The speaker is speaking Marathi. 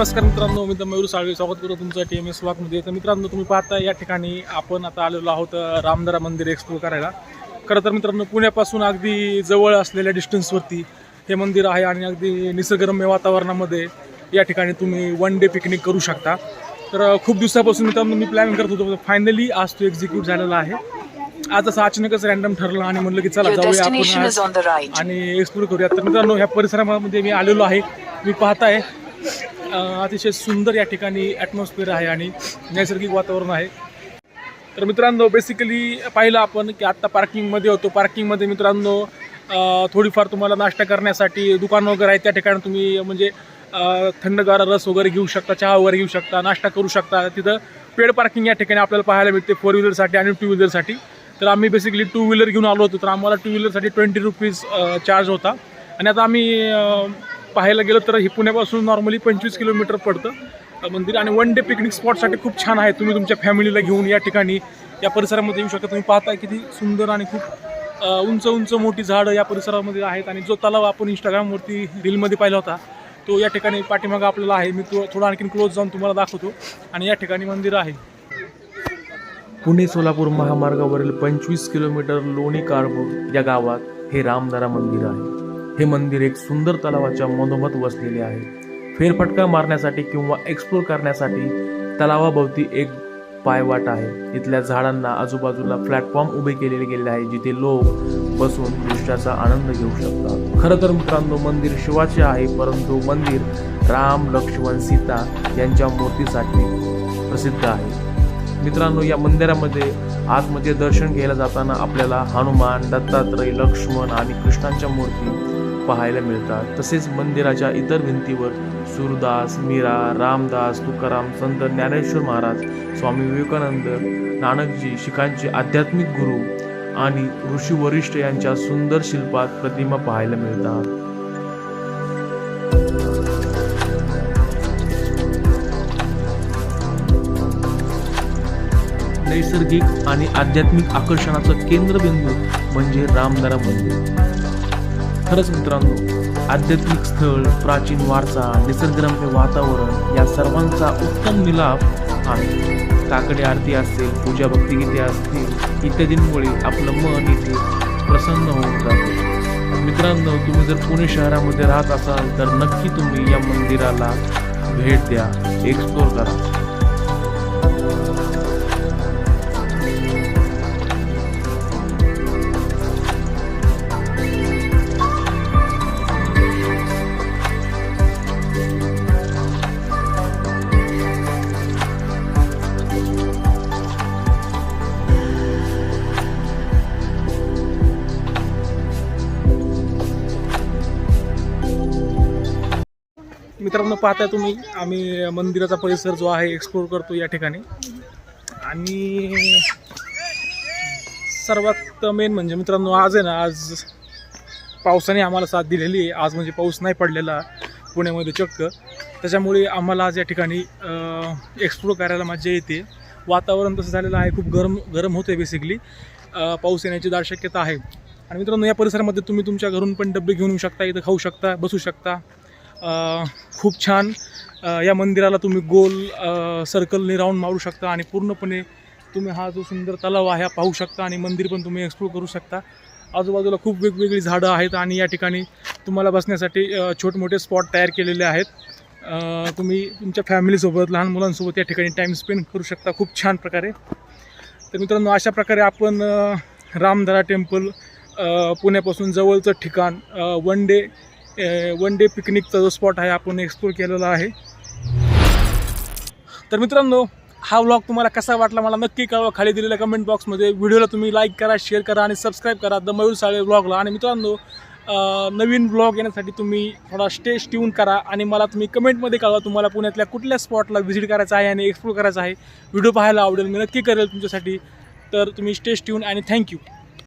नमस्कार मित्रांनो मी तर मयूर साळवे. स्वागत करतो तुमचं टी एम एसमध्ये तर मित्रांनो तुम्ही पाहता या ठिकाणी आपण आता आलेलो आहोत रामदरा मंदिर एक्सप्लोर करायला. खरं तर मित्रांनो पुण्यापासून अगदी जवळ असलेल्या डिस्टन्सवरती हे मंदिर आहे आणि अगदी निसर्गरम्य वातावरणामध्ये या ठिकाणी तुम्ही वन डे पिकनिक करू शकता. तर खूप दिवसापासून मित्रांनो मी प्लॅन करत होतो फायनली आज तो एक्झिक्यूट झालेला आहे. आज असं अचानकच रॅन्डम ठरलं आणि म्हणलं की चला जाऊया आपण. आणि एक्सप्लोर करूया. तर मित्रांनो ह्या परिसरामध्ये मी आलेलो आहे. मी पाहताय अतिशय सुंदर या ठिकाणी ॲटमॉस्फिअर आहे आणि नैसर्गिक वातावरण आहे. तर मित्रांनो बेसिकली पाहिलं आपण की आत्ता पार्किंगमध्ये होतो. पार्किंगमध्ये मित्रांनो थोडीफार तुम्हाला नाश्ता करण्यासाठी दुकान वगैरे आहे. त्या ठिकाणी तुम्ही म्हणजे थंडगार रस वगैरे घेऊ शकता चहा वगैरे घेऊ शकता नाश्ता करू शकता. तिथं पेड पार्किंग या ठिकाणी आपल्याला पाहायला मिळते फोर व्हीलरसाठी आणि टू व्हीलरसाठी तर आम्ही बेसिकली टू व्हीलर घेऊन आलो होतो. तर आम्हाला टू व्हीलरसाठी ट्वेंटी रुपीज चार्ज होता. आणि आता आम्ही पाहायला गेलं तर हे पुण्यापासून नॉर्मली पंचवीस किलोमीटर पडतं. मंदिर आणि वन डे पिकनिक स्पॉटसाठी खूप छान आहे. तुम्ही तुमच्या फॅमिलीला घेऊन या ठिकाणी. या परिसरामध्ये येऊ शकता. तुम्ही पाहताय किती सुंदर आणि खूप उंच उंच मोठी झाडं या परिसरामध्ये आहेत. आणि जो तलाव आपण इंस्टाग्रामवरती रीलमध्ये पाहिला होता तो या ठिकाणी पाठीमागं आपल्याला आहे. मी तो थोडा आणखीन क्लोज जाऊन तुम्हाला दाखवतो. आणि या ठिकाणी मंदिर आहे. पुणे सोलापूर महामार्गावरील पंचवीस किलोमीटर लोणी कारपूर या गावात हे रामदारा मंदिर आहे. हे मंदिर एक सुंदर तलावाच्या मधोमध वसलेले आहे. फेरफटका मारण्यासाठी किंवा एक्सप्लोर करण्यासाठी तलावाभोवती एक पायवाट आहे. इथल्या झाडांना आजूबाजूला प्लॅटफॉर्म उभे केलेले गेले आहे जिथे लोक बसून दृश्याचा आनंद घेऊ शकतात. खरं तर मित्रांनो मंदिर शिवाचे आहे परंतु मंदिर राम लक्ष्मण सीता यांच्या मूर्तीसाठी प्रसिद्ध आहे. मित्रांनो या मंदिरामध्ये आतमध्ये दर्शन घ्यायला जाताना आपल्याला हनुमान दत्तात्रय लक्ष्मण आणि कृष्णांच्या मूर्ती पाहायला मिळतात. तसेच मंदिराच्या इतर भिंतीवर सूरदास मीरा रामदास तुकाराम संत ज्ञानेश्वर महाराज स्वामी विवेकानंद नानकजी शिखांचे आध्यात्मिक गुरु आणि ऋषी वरिष्ठ यांच्या सुंदर शिल्पात प्रतिमा पाहायला मिळतात. नैसर्गिक आणि आध्यात्मिक आकर्षणाचं केंद्रबिंदू म्हणजे रामदारा मंदिर. खरंच मित्रांनो आध्यात्मिक स्थळ प्राचीन वारसा निसर्गरम्य वातावरण या सर्वांचा उत्तम मिलाप आहे. काकडे आरती असेल पूजा भक्तिगीते असतील इत्यादींमुळे आपलं मन इथे प्रसन्न होऊन जाते. मित्रांनो तुम्ही जर पुणे शहरामध्ये राहत असाल तर नक्की तुम्ही या मंदिराला भेट द्या एक्सप्लोर करा. मित्रांनो पाहताय तुम्ही आम्ही मंदिराचा परिसर जो आहे एक्सप्लोर करतो या ठिकाणी. आणि सर्वात मेन म्हणजे मित्रांनो आज आहे ना आज पावसाने आम्हाला साथ दिलेली आहे. आज म्हणजे पाऊस नाही पडलेला पुण्यामध्ये चक्क. त्याच्यामुळे आम्हाला आज या ठिकाणी एक्सप्लोर करायला मजा येते. वातावरण तसं झालेलं आहे खूप गरम गरम होते बेसिकली पाऊस येण्याची दाट शक्यता आहे. आणि मित्रांनो या परिसरामध्ये तुम्ही तुमच्या घरून पण डबे घेऊन येऊ शकता इथं खाऊ शकता बसू शकता. खूप छान. या मंदिराला तुम्ही गोल सर्कलने राऊंड मारू शकता आणि पूर्णपणे तुम्ही हा जो सुंदर तलाव आहे हा पाहू शकता आणि मंदिर पण तुम्ही एक्सप्लोर करू शकता. आजूबाजूला खूप वेगवेगळी झाडं आहेत आणि या ठिकाणी तुम्हाला बसण्यासाठी छोटमोठे स्पॉट तयार केलेले आहेत. तुम्ही तुमच्या फॅमिलीसोबत लहान मुलांसोबत या ठिकाणी टाईम स्पेंड करू शकता खूप छान प्रकारे. तर मित्रांनो अशा प्रकारे आपण रामधरा टेम्पल पुण्यापासून जवळचं ठिकाण वन डे वन डे पिकनिकचा जो स्पॉट आहे आपण एक्सप्लोर केलेला आहे. तर मित्रांनो हा व्लॉग तुम्हाला कसा वाटला मला नक्की कळवा. खाली दिलेल्या कमेंट बॉक्समध्ये व्हिडिओला तुम्ही लाईक करा शेअर करा आणि सबस्क्राईब करा. द मयूर साळे व्लॉगला आणि मित्रांनो नवीन व्लॉग येण्यासाठी तुम्ही थोडा स्टेज ट्यून करा आणि मला तुम्ही कमेंटमध्ये कळवा तुम्हाला पुण्यातल्या कुठल्या स्पॉटला व्हिजिट करायचं आहे आणि एक्सप्लोर करायचं आहे. व्हिडिओ पाहायला आवडेल मी नक्की करेल तुमच्यासाठी. तर तुम्ही स्टेज ट्यून आणि थँक्यू